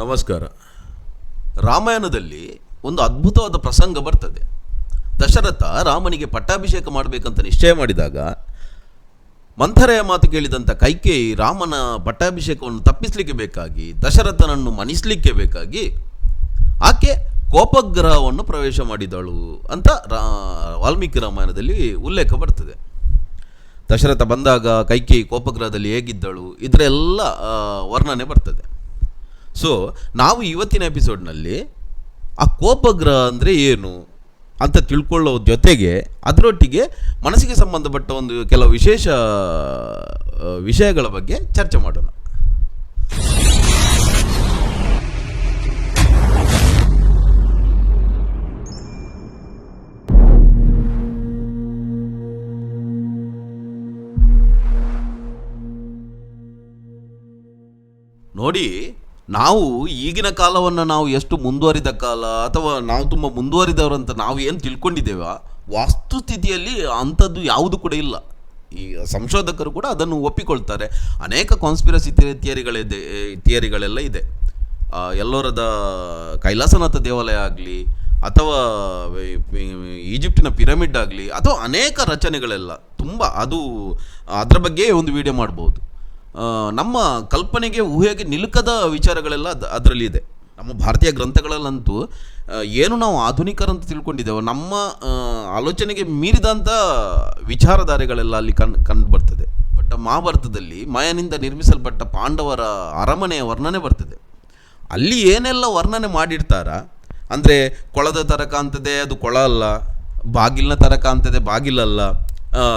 ನಮಸ್ಕಾರ. ರಾಮಾಯಣದಲ್ಲಿ ಒಂದು ಅದ್ಭುತವಾದ ಪ್ರಸಂಗ ಬರ್ತದೆ. ದಶರಥ ರಾಮನಿಗೆ ಪಟ್ಟಾಭಿಷೇಕ ಮಾಡಬೇಕಂತ ನಿಶ್ಚಯ ಮಾಡಿದಾಗ ಮಂಥರೆಯ ಮಾತು ಕೇಳಿದಂಥ ಕೈಕೇಯಿ ರಾಮನ ಪಟ್ಟಾಭಿಷೇಕವನ್ನು ತಪ್ಪಿಸಲಿಕ್ಕೆ ಬೇಕಾಗಿ, ದಶರಥನನ್ನು ಮಣಿಸಲಿಕ್ಕೆ ಬೇಕಾಗಿ ಆಕೆ ಕೋಪಗ್ರಹವನ್ನು ಪ್ರವೇಶ ಮಾಡಿದಳು ಅಂತ ರಾ, ವಾಲ್ಮೀಕಿ ರಾಮಾಯಣದಲ್ಲಿ ಉಲ್ಲೇಖ ಬರ್ತದೆ. ದಶರಥ ಬಂದಾಗ ಕೈಕೇಯಿ ಕೋಪಗ್ರಹದಲ್ಲಿ ಹೇಗಿದ್ದಳು, ಇದರೆಲ್ಲ ವರ್ಣನೆ ಬರ್ತದೆ. ಸೊ ನಾವು ಇವತ್ತಿನ ಎಪಿಸೋಡ್ನಲ್ಲಿ ಆ ಕೋಪಗ್ರಹ ಅಂದರೆ ಏನು ಅಂತ ತಿಳ್ಕೊಳ್ಳೋ ಜೊತೆಗೆ ಅದರೊಟ್ಟಿಗೆ ಮನಸ್ಸಿಗೆ ಸಂಬಂಧಪಟ್ಟ ಒಂದು ಕೆಲವು ವಿಶೇಷ ವಿಷಯಗಳ ಬಗ್ಗೆ ಚರ್ಚೆ ಮಾಡೋಣ. ನೋಡಿ ನಾವು ಈಗಿನ ಕಾಲವನ್ನು ನಾವು ಎಷ್ಟು ಮುಂದುವರಿದ ಕಾಲ ಅಥವಾ ನಾವು ತುಂಬ ಮುಂದುವರಿದವರಂತ ನಾವು ಏನು ತಿಳ್ಕೊಂಡಿದ್ದೇವ? ವಾಸ್ತುಸ್ಥಿತಿಯಲ್ಲಿ ಅಂಥದ್ದು ಯಾವುದು ಕೂಡ ಇಲ್ಲ. ಈ ಸಂಶೋಧಕರು ಕೂಡ ಅದನ್ನು ಒಪ್ಪಿಕೊಳ್ತಾರೆ. ಅನೇಕ ಕಾನ್ಸ್ಪಿರಸಿ ಥಿಯರಿಗಳಿದೆ ಥಿಯರಿಗಳೆಲ್ಲ ಇದೆ. ಎಲ್ಲೋರದ ಕೈಲಾಸನಾಥ ದೇವಾಲಯ ಆಗಲಿ ಅಥವಾ ಈಜಿಪ್ಟಿನ ಪಿರಮಿಡ್ ಆಗಲಿ ಅಥವಾ ಅನೇಕ ರಚನೆಗಳೆಲ್ಲ ತುಂಬ, ಅದು ಅದರ ಬಗ್ಗೆ ಒಂದು ವಿಡಿಯೋ ಮಾಡ್ಬೋದು. ನಮ್ಮ ಕಲ್ಪನೆಗೆ ಊಹೆಗೆ ನಿಲುಕದ ವಿಚಾರಗಳೆಲ್ಲ ಅದ್- ಅದರಲ್ಲಿ ಇದೆ. ನಮ್ಮ ಭಾರತೀಯ ಗ್ರಂಥಗಳಲ್ಲಂತೂ ಏನು ನಾವು ಆಧುನಿಕರಂತ ತಿಳ್ಕೊಂಡಿದ್ದೇವೋ, ನಮ್ಮ ಆಲೋಚನೆಗೆ ಮೀರಿದಂಥ ವಿಚಾರಧಾರೆಗಳೆಲ್ಲ ಅಲ್ಲಿ ಕಣ್ ಕಂಡು ಬರ್ತದೆ. ಬಟ್ ಮಹಾಭಾರತದಲ್ಲಿ ಮಾಯನಿಂದ ನಿರ್ಮಿಸಲ್ಪಟ್ಟ ಪಾಂಡವರ ಅರಮನೆಯ ವರ್ಣನೆ ಬರ್ತದೆ. ಅಲ್ಲಿ ಏನೆಲ್ಲ ವರ್ಣನೆ ಮಾಡಿರ್ತಾರ, ಅಂದರೆ ಕೊಳದ ತರಕ ಕಾಣ್ತದೆ, ಅದು ಕೊಳ ಅಲ್ಲ, ಬಾಗಿಲಿನ ತರಕ ಕಾಣ್ತದೆ, ಬಾಗಿಲಲ್ಲ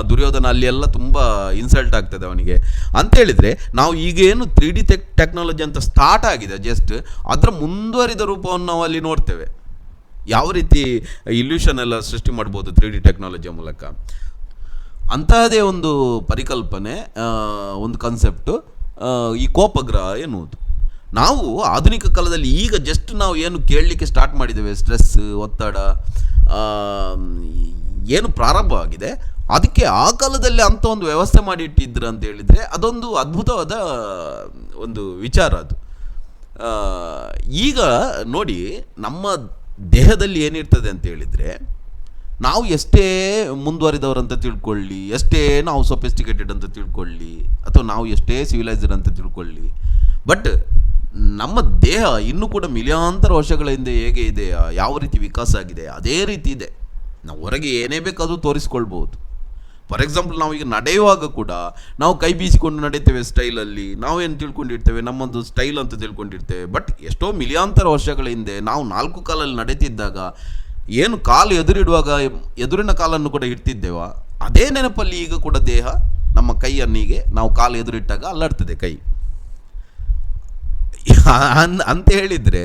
ದುರ್ಯೋಧನ ಅಲ್ಲಿ ಎಲ್ಲ ತುಂಬ ಇನ್ಸಲ್ಟ್ ಆಗ್ತದೆ ಅವನಿಗೆ. ಅಂತೇಳಿದರೆ ನಾವು ಈಗೇನು ತ್ರೀ ಡಿ ಟೆಕ್ ಟೆಕ್ನಾಲಜಿ ಅಂತ ಸ್ಟಾರ್ಟ್ ಆಗಿದೆ ಜಸ್ಟ್ ಅದರ ಮುಂದುವರಿದ ರೂಪವನ್ನು ನಾವು ಅಲ್ಲಿ ನೋಡ್ತೇವೆ. ಯಾವ ರೀತಿ ಇಲ್ಯೂಷನ್ ಎಲ್ಲ ಸೃಷ್ಟಿ ಮಾಡ್ಬೋದು ತ್ರೀ ಡಿ ಟೆಕ್ನಾಲಜಿಯ ಮೂಲಕ. ಅಂತಹದೇ ಒಂದು ಪರಿಕಲ್ಪನೆ ಒಂದು ಕನ್ಸೆಪ್ಟು ಈ ಕೋಪಗ್ರಹ ಎನ್ನುವುದು. ನಾವು ಆಧುನಿಕ ಕಾಲದಲ್ಲಿ ಈಗ ಜಸ್ಟ್ ನಾವು ಏನು ಕೇಳಲಿಕ್ಕೆ ಸ್ಟಾರ್ಟ್ ಮಾಡಿದ್ದೇವೆ ಸ್ಟ್ರೆಸ್ ಒತ್ತಡ ಏನು ಪ್ರಾರಂಭವಾಗಿದೆ ಅದಕ್ಕೆ ಆ ಕಾಲದಲ್ಲಿ ಅಂಥ ಒಂದು ವ್ಯವಸ್ಥೆ ಮಾಡಿ ಇಟ್ಟಿದ್ರು ಅಂತ ಹೇಳಿದರೆ ಅದೊಂದು ಅದ್ಭುತವಾದ, ಒಂದು ವಿಚಾರ ಅದು. ಈಗ ನೋಡಿ, ನಮ್ಮ ದೇಹದಲ್ಲಿ ಏನಿರ್ತದೆ ಅಂತ ಹೇಳಿದರೆ, ನಾವು ಎಷ್ಟೇ ಮುಂದುವರಿದವರಂತ ತಿಳ್ಕೊಳ್ಳಿ, ಎಷ್ಟೇ ನಾವು ಸೊಫಿಸ್ಟಿಕೇಟೆಡ್ ಅಂತ ತಿಳ್ಕೊಳ್ಳಿ, ಅಥವಾ ನಾವು ಎಷ್ಟೇ ಸಿವಿಲೈಸ್ಡ್ ಅಂತ ತಿಳ್ಕೊಳ್ಳಿ ಬಟ್ ನಮ್ಮ ದೇಹ ಇನ್ನೂ ಕೂಡ ಮಿಲಿಯಾಂತರ ವರ್ಷಗಳ ಹಿಂದೆ ಹೇಗೆ ಇದೆ, ಯಾವ ರೀತಿ ವಿಕಾಸ ಆಗಿದೆ, ಅದೇ ರೀತಿ ಇದೆ. ನಾವು ಹೊರಗೆ ಏನೇ ಬೇಕಾದರೂ ತೋರಿಸ್ಕೊಳ್ಬೋದು. ಫಾರ್ ಎಕ್ಸಾಂಪಲ್ ನಾವು ಈಗ ನಡೆಯುವಾಗ ಕೂಡ ನಾವು ಕೈ ಬೀಸಿಕೊಂಡು ನಡೀತೇವೆ ಸ್ಟೈಲಲ್ಲಿ, ನಾವೇನು ತಿಳ್ಕೊಂಡಿರ್ತೇವೆ, ನಮ್ಮೊಂದು ಸ್ಟೈಲ್ ಅಂತ ತಿಳ್ಕೊಂಡಿರ್ತೇವೆ. ಬಟ್ ಎಷ್ಟೋ ಮಿಲಿಯಾಂತರ ವರ್ಷಗಳ ಹಿಂದೆ ನಾವು ನಾಲ್ಕು ಕಾಲಲ್ಲಿ ನಡೀತಿದ್ದಾಗ ಏನು ಕಾಲು ಎದುರಿಡುವಾಗ, ಎದುರಿನ ಕಾಲನ್ನು ಕೂಡ ಇಡ್ತಿದ್ದೇವ? ಅದೇ ನೆನಪಲ್ಲಿ ಈಗ ಕೂಡ ದೇಹ ನಮ್ಮ ಕೈಯನ್ನಿಗೆ ನಾವು ಕಾಲು ಎದುರಿಟ್ಟಾಗ ಅಲ್ಲಾಡ್ತದೆ ಕೈ. ಅಂತ ಹೇಳಿದರೆ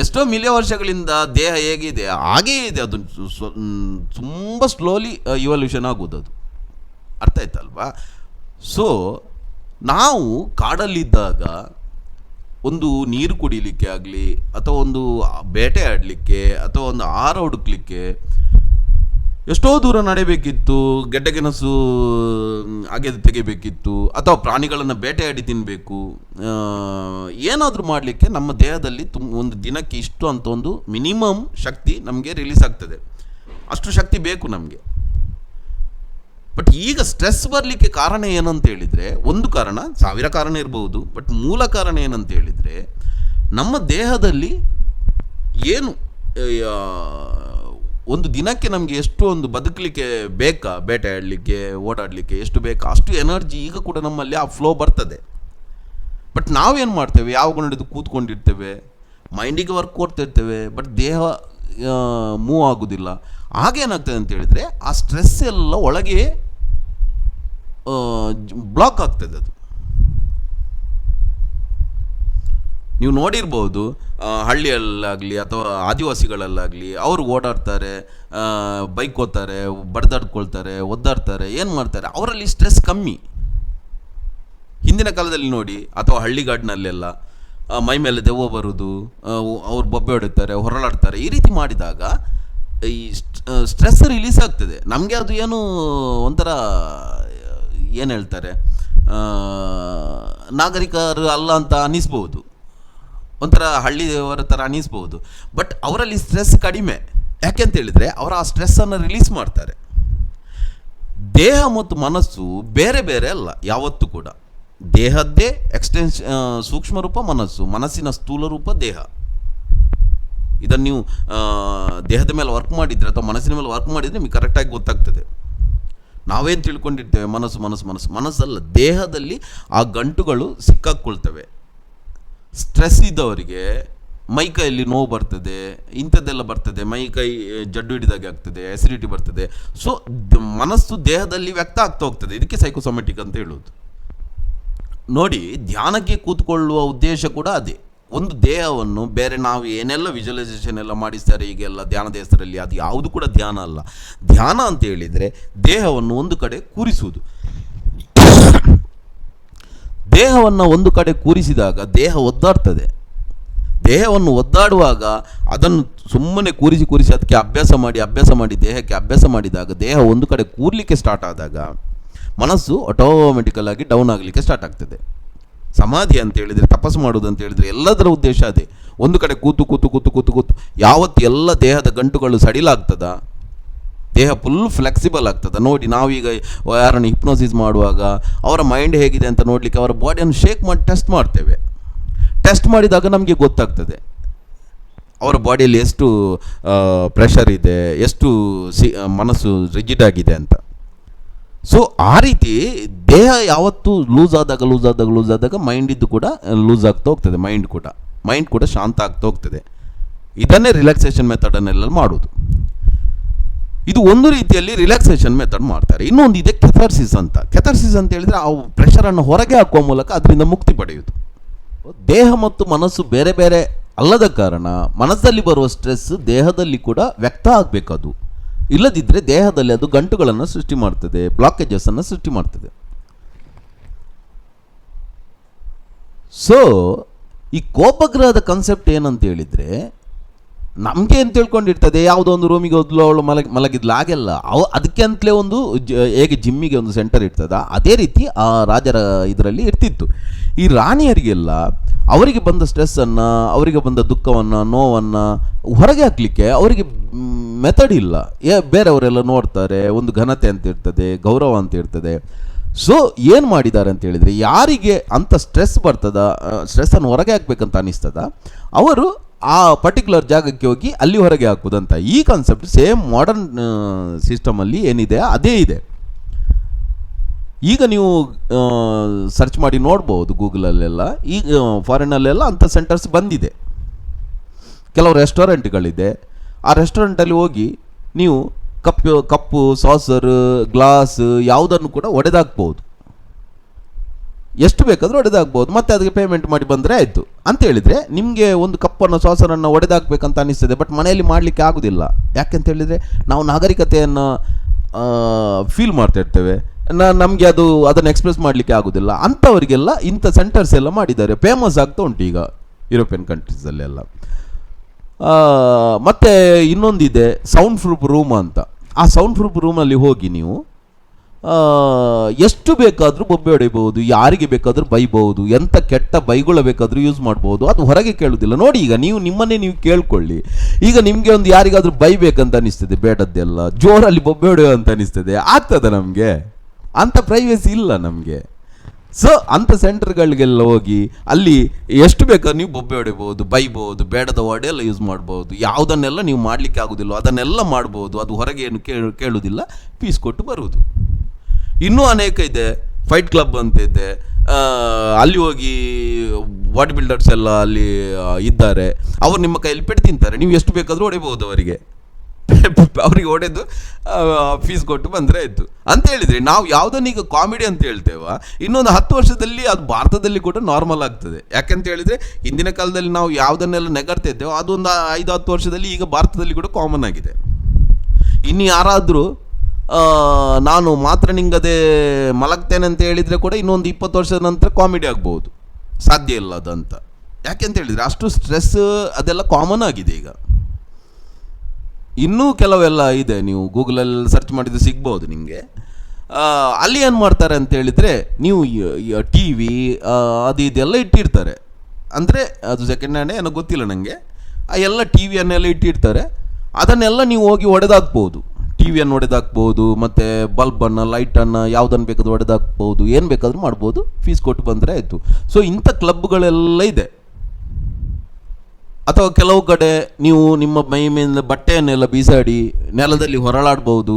ಎಷ್ಟೋ ಮಿಲಿಯ ವರ್ಷಗಳಿಂದ ದೇಹ ಹೇಗಿದೆ, ಹಾಗೇ ಇದೆ, ಅದು ತುಂಬ ಸ್ಲೋಲಿ ಇವಲ್ಯೂಷನ್ ಆಗೋದು ಅದು. ಅರ್ಥ ಆಯ್ತಲ್ವಾ? ಸೊ ನಾವು ಕಾಡಲ್ಲಿದ್ದಾಗ ಒಂದು ನೀರು ಕುಡಿಲಿಕ್ಕೆ ಆಗಲಿ, ಅಥವಾ ಒಂದು ಬೇಟೆ ಆಡಲಿಕ್ಕೆ, ಅಥವಾ ಒಂದು ಆಹಾರ ಹುಡುಕ್ಲಿಕ್ಕೆ ಎಷ್ಟೋ ದೂರ ನಡೆಯಬೇಕಿತ್ತು ಗೆಡ್ಡೆಗೆಣಸು ಅಗೆದು ತೆಗಿಬೇಕಿತ್ತು, ಅಥವಾ ಪ್ರಾಣಿಗಳನ್ನು ಬೇಟೆಯಾಡಿ ತಿನ್ನಬೇಕು ಏನಾದರೂ ಮಾಡಲಿಕ್ಕೆ ನಮ್ಮ ದೇಹದಲ್ಲಿ ತುಂಬ ಒಂದು ದಿನಕ್ಕೆ ಇಷ್ಟು ಅಂತ ಒಂದು ಮಿನಿಮಮ್ ಶಕ್ತಿ ನಮಗೆ ರಿಲೀಸ್ ಆಗ್ತದೆ. ಅಷ್ಟು ಶಕ್ತಿ ಬೇಕು ನಮಗೆ. ಬಟ್ ಈಗ ಸ್ಟ್ರೆಸ್ ಬರಲಿಕ್ಕೆ ಕಾರಣ ಏನಂತ ಹೇಳಿದರೆ, ಒಂದು ಕಾರಣ ಸಾವಿರ ಕಾರಣ ಇರಬಹುದು ಬಟ್ ಮೂಲ ಕಾರಣ ಏನಂತ ಹೇಳಿದರೆ, ನಮ್ಮ ದೇಹದಲ್ಲಿ ಏನು ಒಂದು ದಿನಕ್ಕೆ ನಮಗೆ ಎಷ್ಟು ಒಂದು ಬದುಕಲಿಕ್ಕೆ ಬೇಕಾ, ಬೇಟೆ ಆಡಲಿಕ್ಕೆ ಓಡಾಡಲಿಕ್ಕೆ ಎಷ್ಟು ಬೇಕಾ, ಅಷ್ಟು ಎನರ್ಜಿ ಈಗ ಕೂಡ ನಮ್ಮಲ್ಲಿ ಆ ಫ್ಲೋ ಬರ್ತದೆ. ಬಟ್ ನಾವೇನು ಮಾಡ್ತೇವೆ? ಯಾವಾಗ ನಡೆದು ಕೂತ್ಕೊಂಡಿರ್ತೇವೆ? ಮೈಂಡಿಗೆ ವರ್ಕ್ ಕೊಡ್ತಿರ್ತೇವೆ ಬಟ್ ದೇಹ ಮೂವ್ ಆಗೋದಿಲ್ಲ. ಆಗೇನಾಗ್ತದೆ ಅಂತ ಹೇಳಿದರೆ ಆ ಸ್ಟ್ರೆಸ್ ಎಲ್ಲ ಒಳಗೆ ಬ್ಲಾಕ್ ಆಗ್ತದೆ ಅದು. ನೀವು ನೋಡಿರ್ಬೋದು ಹಳ್ಳಿಯಲ್ಲಾಗಲಿ ಅಥವಾ ಆದಿವಾಸಿಗಳಲ್ಲಾಗಲಿ ಅವರು ಓಡಾಡ್ತಾರೆ ಬೈಕ್ ಓದ್ತಾರೆ ಬಡ್ದಾಡ್ಕೊಳ್ತಾರೆ, ಒದ್ದಾಡ್ತಾರೆ, ಏನು ಮಾಡ್ತಾರೆ? ಅವರಲ್ಲಿ ಸ್ಟ್ರೆಸ್ ಕಮ್ಮಿ. ಹಿಂದಿನ ಕಾಲದಲ್ಲಿ ನೋಡಿ, ಅಥವಾ ಹಳ್ಳಿಗಾಡಿನಲ್ಲೆಲ್ಲ ಮೈ ಮೇಲೆ ದೆವ್ವ ಬರೋದು ಅವ್ರು ಬೊಬ್ಬೆ ಹೊಡಿತಾರೆ, ಹೊರಳಾಡ್ತಾರೆ, ಈ ರೀತಿ ಮಾಡಿದಾಗ ಈ ಸ್ಟ್ರೆಸ್ ರಿಲೀಸ್ ಆಗ್ತದೆ. ನಮಗೆ ಅದು ಏನು ಒಂಥರ, ಏನು ಹೇಳ್ತಾರೆ? ನಾಗರಿಕರು ಅಲ್ಲ ಅಂತ ಅನ್ನಿಸ್ಬೋದು. ಒಂಥರ ಹಳ್ಳಿಯವರ ಥರ ಅನಿಸ್ಬೋದು ಬಟ್ ಅವರಲ್ಲಿ ಸ್ಟ್ರೆಸ್ ಕಡಿಮೆ. ಯಾಕೆಂತ ಹೇಳಿದರೆ ಅವರು ಆ ಸ್ಟ್ರೆಸ್ಸನ್ನು ರಿಲೀಸ್ ಮಾಡ್ತಾರೆ. ದೇಹ ಮತ್ತು ಮನಸ್ಸು ಬೇರೆ ಬೇರೆ ಅಲ್ಲ, ಯಾವತ್ತೂ ಕೂಡ. ದೇಹದ್ದೇ ಎಕ್ಸ್ಟೆನ್ಸ್ ಸೂಕ್ಷ್ಮ ರೂಪ ಮನಸ್ಸು, ಮನಸ್ಸಿನ ಸ್ಥೂಲ ರೂಪ ದೇಹ. ಇದನ್ನು ನೀವು ದೇಹದ ಮೇಲೆ ವರ್ಕ್ ಮಾಡಿದರೆ ಅಥವಾ ಮನಸ್ಸಿನ ಮೇಲೆ ವರ್ಕ್ ಮಾಡಿದರೆ ನಿಮಗೆ ಕರೆಕ್ಟಾಗಿ ಗೊತ್ತಾಗ್ತದೆ. ನಾವೇನು ತಿಳ್ಕೊಂಡಿರ್ತೇವೆ? ಮನಸ್ಸು ಮನಸ್ಸು ಮನಸ್ಸು. ಮನಸ್ಸಲ್ಲ, ದೇಹದಲ್ಲಿ ಆ ಗಂಟುಗಳು ಸಿಕ್ಕಾಕ್ಕೊಳ್ತವೆ. ಸ್ಟ್ರೆಸ್ ಇದ್ದವರಿಗೆ ಮೈ ಕೈಯಲ್ಲಿ ನೋವು ಬರ್ತದೆ, ಇಂಥದ್ದೆಲ್ಲ ಬರ್ತದೆ. ಮೈ ಕೈ ಜಡ್ಡು ಹಿಡಿದಾಗೆ ಆಗ್ತದೆ ಆ್ಯಸಿಡಿಟಿ ಬರ್ತದೆ. ಸೊ ಮನಸ್ಸು ದೇಹದಲ್ಲಿ ವ್ಯಕ್ತ ಆಗ್ತಾ ಹೋಗ್ತದೆ. ಇದಕ್ಕೆ ಸೈಕೋಸೊಮೆಟಿಕ್ ಅಂತ ಹೇಳೋದು ನೋಡಿ, ಧ್ಯಾನಕ್ಕೆ ಕೂತ್ಕೊಳ್ಳುವ ಉದ್ದೇಶ ಕೂಡ ಅದೇ. ಒಂದು ದೇಹವನ್ನು ಬೇರೆ ನಾವು ಏನೆಲ್ಲ ವಿಜುವಲೈಸೇಷನ್ ಎಲ್ಲ ಮಾಡಿಸ್ತಾರೆ, ಈಗೆಲ್ಲ ಧ್ಯಾನದ ಹೆಸರಲ್ಲಿ ಅದು ಯಾವುದು ಕೂಡ ಧ್ಯಾನ ಅಲ್ಲ. ಧ್ಯಾನ ಅಂತ ಹೇಳಿದರೆ ದೇಹವನ್ನು ಒಂದು ಕಡೆ ಕೂರಿಸುವುದು. ದೇಹವನ್ನು ಒಂದು ಕಡೆ ಕೂರಿಸಿದಾಗ ದೇಹ ಒದ್ದಾಡ್ತದೆ. ದೇಹವನ್ನು ಒದ್ದಾಡುವಾಗ ಅದನ್ನು ಸುಮ್ಮನೆ ಕೂರಿಸಿ ಕೂರಿಸಿ ಅದಕ್ಕೆ ಅಭ್ಯಾಸ ಮಾಡಿ ಅಭ್ಯಾಸ ಮಾಡಿ, ದೇಹಕ್ಕೆ ಅಭ್ಯಾಸ ಮಾಡಿದಾಗ ದೇಹ ಒಂದು ಕಡೆ ಕೂರಲಿಕ್ಕೆ ಸ್ಟಾರ್ಟ್ ಆದಾಗ ಮನಸ್ಸು ಆಟೋಮೆಟಿಕಲ್ ಆಗಿ ಡೌನ್ ಆಗಲಿಕ್ಕೆ ಸ್ಟಾರ್ಟ್ ಆಗ್ತದೆ. ಸಮಾಧಿ ಅಂತ ಹೇಳಿದರೆ, ತಪಸ್ಸು ಮಾಡೋದು ಅಂತ ಹೇಳಿದರೆ ಎಲ್ಲದರ ಉದ್ದೇಶ ಅದೇ. ಒಂದು ಕಡೆ ಕೂತು ಕೂತು ಕೂತು ಕೂತು ಕೂತು, ಯಾವತ್ತು ಎಲ್ಲ ದೇಹದ ಗಂಟುಗಳು ಸಡಿಲಾಗ್ತದ? ದೇಹ ಫುಲ್ ಫ್ಲೆಕ್ಸಿಬಲ್ ಆಗ್ತದೆ. ನೋಡಿ, ನಾವೀಗ ಯಾರನ್ನು ಹಿಪ್ನೋಸಿಸ್ ಮಾಡುವಾಗ ಅವರ ಮೈಂಡ್ ಹೇಗಿದೆ ಅಂತ ನೋಡಲಿಕ್ಕೆ ಅವರ ಬಾಡಿಯನ್ನು ಶೇಕ್ ಮಾಡಿ ಟೆಸ್ಟ್ ಮಾಡ್ತೇವೆ. ಟೆಸ್ಟ್ ಮಾಡಿದಾಗ ನಮಗೆ ಗೊತ್ತಾಗ್ತದೆ. ಅವರ ಬಾಡಿಯಲ್ಲಿ ಎಷ್ಟು ಪ್ರೆಷರ್ ಇದೆ, ಎಷ್ಟು ಸಿ ಮನಸ್ಸು ರಿಜಿಡ್ ಆಗಿದೆ ಅಂತ. ಸೊ ಆ ರೀತಿ ದೇಹ ಯಾವತ್ತೂ ಲೂಸ್ ಆದಾಗ ಲೂಸ್ ಆದಾಗ ಲೂಸ್ ಆದಾಗ ಮೈಂಡಿದ್ದು ಕೂಡ ಲೂಸ್ ಆಗ್ತಾ ಹೋಗ್ತದೆ ಮೈಂಡ್ ಕೂಡ. ಮೈಂಡ್ ಕೂಡ ಶಾಂತ ಆಗ್ತಾ ಹೋಗ್ತದೆ. ಇದನ್ನೇ ರಿಲ್ಯಾಕ್ಸೇಷನ್ ಮೆಥಡನ್ನೆಲ್ಲ ಮಾಡೋದು. ಇದು ಒಂದು ರೀತಿಯಲ್ಲಿ ರಿಲ್ಯಾಕ್ಸೇಷನ್ ಮೆಥಡ್ ಮಾಡ್ತಾರೆ. ಇನ್ನೊಂದು ಇದೆ ಕೆಥರ್ಸಿಸ್ ಅಂತ. ಕೆಥರ್ಸಿಸ್ ಅಂತ ಹೇಳಿದರೆ ಆ ಪ್ರೆಷರನ್ನು ಹೊರಗೆ ಹಾಕುವ ಮೂಲಕ ಅದರಿಂದ ಮುಕ್ತಿ ಪಡೆಯುವುದು. ದೇಹ ಮತ್ತು ಮನಸ್ಸು ಬೇರೆ ಬೇರೆ ಅಲ್ಲದ ಕಾರಣ ಮನಸ್ಸಲ್ಲಿ ಬರುವ ಸ್ಟ್ರೆಸ್ ದೇಹದಲ್ಲಿ ಕೂಡ ವ್ಯಕ್ತ ಆಗಬೇಕದು ಇಲ್ಲದಿದ್ದರೆ ದೇಹದಲ್ಲಿ ಅದು ಗಂಟುಗಳನ್ನು ಸೃಷ್ಟಿ ಮಾಡ್ತದೆ ಬ್ಲಾಕೇಜಸ್ಸನ್ನು ಸೃಷ್ಟಿ ಮಾಡ್ತದೆ. ಸೊ ಈ ಕೋಪಗ್ರಹದ ಕಾನ್ಸೆಪ್ಟ್ ಏನಂತ ಹೇಳಿದರೆ ನಮಗೆ ಅಂತ ತಿಳ್ಕೊಂಡಿರ್ತದೆ? ಯಾವುದೋ ಒಂದು ರೂಮಿಗೆ ಹೋದ್ಲು, ಅವಳು ಮಲಗಿ, ಮಲಗಿದ್ಲು, ಹಾಗೆಲ್ಲ. ಅವು ಅದಕ್ಕೆ ಅಂತಲೇ ಒಂದು ಜ, ಹೇಗೆ ಜಿಮ್ಮಿಗೆ ಒಂದು ಸೆಂಟರ್ ಇರ್ತದ? ಅದೇ ರೀತಿ ಆ ರಾಜರ ಇದರಲ್ಲಿ ಇರ್ತಿತ್ತು. ಈ ರಾಣಿಯರಿಗೆಲ್ಲ ಅವರಿಗೆ ಬಂದ ಸ್ಟ್ರೆಸ್ಸನ್ನು ಅವರಿಗೆ ಬಂದ ದುಃಖವನ್ನು, ನೋವನ್ನು ಹೊರಗೆ ಹಾಕಲಿಕ್ಕೆ ಅವರಿಗೆ ಮೆಥಡ್ ಇಲ್ಲ. ಏ, ಬೇರೆಯವರೆಲ್ಲ ನೋಡ್ತಾರೆ, ಒಂದು ಘನತೆ ಅಂತ ಇರ್ತದೆ, ಗೌರವ ಅಂತ ಇರ್ತದೆ. ಸೊ ಏನು ಮಾಡಿದ್ದಾರೆ ಅಂತ ಹೇಳಿದರೆ, ಯಾರಿಗೆ ಅಂಥ ಸ್ಟ್ರೆಸ್ ಬರ್ತದ ಸ್ಟ್ರೆಸ್ಸನ್ನು ಹೊರಗೆ ಹಾಕ್ಬೇಕಂತ ಅನ್ನಿಸ್ತದ ಅವರು ಆ ಪರ್ಟಿಕ್ಯುಲರ್ ಜಾಗಕ್ಕೆ ಹೋಗಿ ಅಲ್ಲಿ ಹೊರಗೆ ಹಾಕುವುದಂತ. ಈ ಕಾನ್ಸೆಪ್ಟ್ ಸೇಮ್ ಮಾಡರ್ನ್ ಸಿಸ್ಟಮಲ್ಲಿ ಏನಿದೆ? ಅದೇ ಇದೆ. ಈಗ ನೀವು ಸರ್ಚ್ ಮಾಡಿ ನೋಡ್ಬೋದು ಗೂಗಲಲ್ಲೆಲ್ಲ. ಈಗ ಫಾರಿನಲ್ಲೆಲ್ಲ ಅಂಥ ಸೆಂಟರ್ಸ್ ಬಂದಿದೆ. ಕೆಲವು ರೆಸ್ಟೋರೆಂಟ್ಗಳಿದೆ ಆ ರೆಸ್ಟೋರೆಂಟಲ್ಲಿ ಹೋಗಿ ನೀವು ಕಪ್ಪು ಕಪ್ಪು ಸಾಸರ್ ಗ್ಲಾಸ್ ಯಾವುದನ್ನು ಕೂಡ ಒಡೆದಾಕ್ಬೋದು. ಎಷ್ಟು ಬೇಕಾದರೂ ಒಡೆದಾಗ್ಬೋದು, ಮತ್ತೆ ಅದಕ್ಕೆ ಪೇಮೆಂಟ್ ಮಾಡಿ ಬಂದರೆ ಆಯಿತು. ಅಂತ ಹೇಳಿದರೆ, ನಿಮಗೆ ಒಂದು ಕಪ್ಪನ್ನು ಸಾಸರನ್ನು ಒಡೆದಾಕ್ಬೇಕಂತ ಅನಿಸ್ತದೆ ಬಟ್ ಮನೆಯಲ್ಲಿ ಮಾಡಲಿಕ್ಕೆ ಆಗೋದಿಲ್ಲ. ಯಾಕೆಂತ ಹೇಳಿದರೆ, ನಾವು ನಾಗರಿಕತೆಯನ್ನು ಫೀಲ್ ಮಾಡ್ತಾ ಇರ್ತೇವೆ. ನಮಗೆ ಅದು, ಅದನ್ನು ಎಕ್ಸ್ಪ್ರೆಸ್ ಮಾಡಲಿಕ್ಕೆ ಆಗೋದಿಲ್ಲ. ಅಂಥವರಿಗೆಲ್ಲ ಇಂಥ ಸೆಂಟರ್ಸ್ ಎಲ್ಲ ಮಾಡಿದ್ದಾರೆ. ಫೇಮಸ್ ಆಗ್ತಾ ಉಂಟು ಈಗ ಯುರೋಪಿಯನ್ ಕಂಟ್ರೀಸಲ್ಲೆಲ್ಲ ಮತ್ತು ಇನ್ನೊಂದಿದೆ ಸೌಂಡ್ ಪ್ರೂಫ್ ರೂಮ್ ಅಂತ. ಆ ಸೌಂಡ್ ಪ್ರೂಫ್ ರೂಮಲ್ಲಿ ಹೋಗಿ ನೀವು ಎಷ್ಟು ಬೇಕಾದರೂ ಬೊಬ್ಬೆ ಹೊಡೆಯಬಹುದು, ಯಾರಿಗೆ ಬೇಕಾದರೂ ಬೈಬಹುದು ಎಂಥ ಕೆಟ್ಟ ಬೈಗಳು ಬೇಕಾದರೂ ಯೂಸ್ ಮಾಡ್ಬೋದು ಅದು ಹೊರಗೆ ಕೇಳುವುದಿಲ್ಲ. ನೋಡಿ ಈಗ ನೀವು ನಿಮ್ಮನ್ನೇ ನೀವು ಕೇಳ್ಕೊಳ್ಳಿ. ಈಗ ನಿಮಗೆ ಒಂದು ಯಾರಿಗಾದರೂ ಬೈಬೇಕಂತ ಅನಿಸ್ತದೆ, ಬೇಡದ್ದೆಲ್ಲ, ಜೋರಲ್ಲಿ ಬೊಬ್ಬೆ ಹೊಡೆಯೋ ಅಂತ ಅನಿಸ್ತದೆ, ಆಗ್ತದೆ ನಮಗೆ? ಅಂಥ ಪ್ರೈವೇಸಿ ಇಲ್ಲ ನಮಗೆ. ಸೊ ಅಂಥ ಸೆಂಟರ್ಗಳಿಗೆಲ್ಲ ಹೋಗಿ, ಅಲ್ಲಿ ಎಷ್ಟು ಬೇಕಾದ್ರೂ ನೀವು ಬೊಬ್ಬೆ ಹೊಡಿಬೋದು ಬೈಬೋದು ಬೇಡದ ವರ್ಡ್ ಎಲ್ಲ ಯೂಸ್ ಮಾಡ್ಬೋದು ಯಾವುದನ್ನೆಲ್ಲ ನೀವು ಮಾಡಲಿಕ್ಕೆ ಆಗೋದಿಲ್ಲ ಅದನ್ನೆಲ್ಲ ಮಾಡ್ಬೋದು ಅದು ಹೊರಗೆ ಏನು ಕೇಳು ಕೇಳುವುದಿಲ್ಲ ಪೀಸ್ ಕೊಟ್ಟು ಬರುವುದು. ಇನ್ನೂ ಅನೇಕ ಇದೆ. ಫೈಟ್ ಕ್ಲಬ್ ಅಂತ ಇದೆ. ಅಲ್ಲಿ ಹೋಗಿ ಬಾಡಿ ಬಿಲ್ಡರ್ಸ್ ಎಲ್ಲ ಅಲ್ಲಿ ಇದ್ದಾರೆ. ಅವರು ನಿಮ್ಮ ಕೈಯಲ್ಲಿ ಪೆಟ್ಟು ತಿಂತಾರೆ. ನೀವು ಎಷ್ಟು ಬೇಕಾದರೂ ಹೊಡೆಯಬಹುದು ಅವರಿಗೆ. ಅವರಿಗೆ ಹೊಡೆದು ಫೀಸ್ ಕೊಟ್ಟು ಬಂದರೆ ಆಯಿತು. ಅಂತ ಹೇಳಿದರೆ, ನಾವು ಯಾವುದನ್ನೀಗ ಕಾಮಿಡಿ ಅಂತ ಹೇಳ್ತೇವೆ, ಇನ್ನೊಂದು ಹತ್ತು ವರ್ಷದಲ್ಲಿ ಅದು ಭಾರತದಲ್ಲಿ ಕೂಡ ನಾರ್ಮಲ್ ಆಗ್ತದೆ. ಯಾಕಂತ ಹೇಳಿದರೆ, ಹಿಂದಿನ ಕಾಲದಲ್ಲಿ ನಾವು ಯಾವುದನ್ನೆಲ್ಲ ನೆಗಡ್ತಾ ಇದ್ದೇವೋ, ಅದೊಂದು ಐದು, ಹತ್ತು ವರ್ಷದಲ್ಲಿ ಈಗ ಭಾರತದಲ್ಲಿ ಕೂಡ ಕಾಮನ್ ಆಗಿದೆ. ಇನ್ನು ಯಾರಾದರೂ ನಾನು ಮಾತ್ರ ನಿಂಗದೆ ಮಲಗ್ತೇನೆ ಅಂತ ಹೇಳಿದರೆ ಕೂಡ ಇನ್ನೊಂದು ಇಪ್ಪತ್ತು ವರ್ಷದ ನಂತರ ಕಾಮಿಡಿ ಆಗ್ಬೋದು. ಸಾಧ್ಯ ಇಲ್ಲ ಅದಂತ. ಯಾಕೆಂತ ಹೇಳಿದರೆ ಅಷ್ಟು ಸ್ಟ್ರೆಸ್ ಅದೆಲ್ಲ ಕಾಮನ್ ಆಗಿದೆ ಈಗ. ಇನ್ನೂ ಕೆಲವೆಲ್ಲ ಇದೆ, ನೀವು ಗೂಗಲಲ್ಲಿ ಸರ್ಚ್ ಮಾಡಿದ್ರೆ ಸಿಗ್ಬೋದು ನಿಮಗೆ ಅಲ್ಲಿ ಏನು ಮಾಡ್ತಾರೆ ಅಂತ ಹೇಳಿದರೆ ನೀವು ಟಿ ವಿ ಅದು ಇದೆಲ್ಲ ಇಟ್ಟಿರ್ತಾರೆ. ಅಂದರೆ ಅದು ಸೆಕೆಂಡ್ ಹ್ಯಾಂಡ್ ಏನೋ ಗೊತ್ತಿಲ್ಲ ನನಗೆ ಆ ಎಲ್ಲ ಟಿ ವಿಯನ್ನೆಲ್ಲ ಇಟ್ಟಿರ್ತಾರೆ. ಅದನ್ನೆಲ್ಲ ನೀವು ಹೋಗಿ ಒಡೆದಾಕ್ಬೋದು. ಟಿ ವಿಯನ್ನು ಒಡೆದಾಕ್ಬೋದು ಮತ್ತು ಬಲ್ಬನ್ನು, ಲೈಟನ್ನು ಯಾವುದನ್ನು ಬೇಕಾದ್ರೂ ಒಡೆದಾಕ್ಬೋದು ಏನು ಬೇಕಾದರೂ ಮಾಡ್ಬೋದು ಫೀಸ್ ಕೊಟ್ಟು ಬಂದರೆ ಆಯಿತು. ಸೊ ಇಂಥ ಕ್ಲಬ್ಗಳೆಲ್ಲ ಇದೆ. ಅಥವಾ ಕೆಲವು ಕಡೆ ನೀವು ನಿಮ್ಮ ಮೈ ಮೇಲಿನ ಬಟ್ಟೆಯನ್ನೆಲ್ಲ ಬೀಸಾಡಿ, ನೆಲದಲ್ಲಿ ಹೊರಳಾಡ್ಬೋದು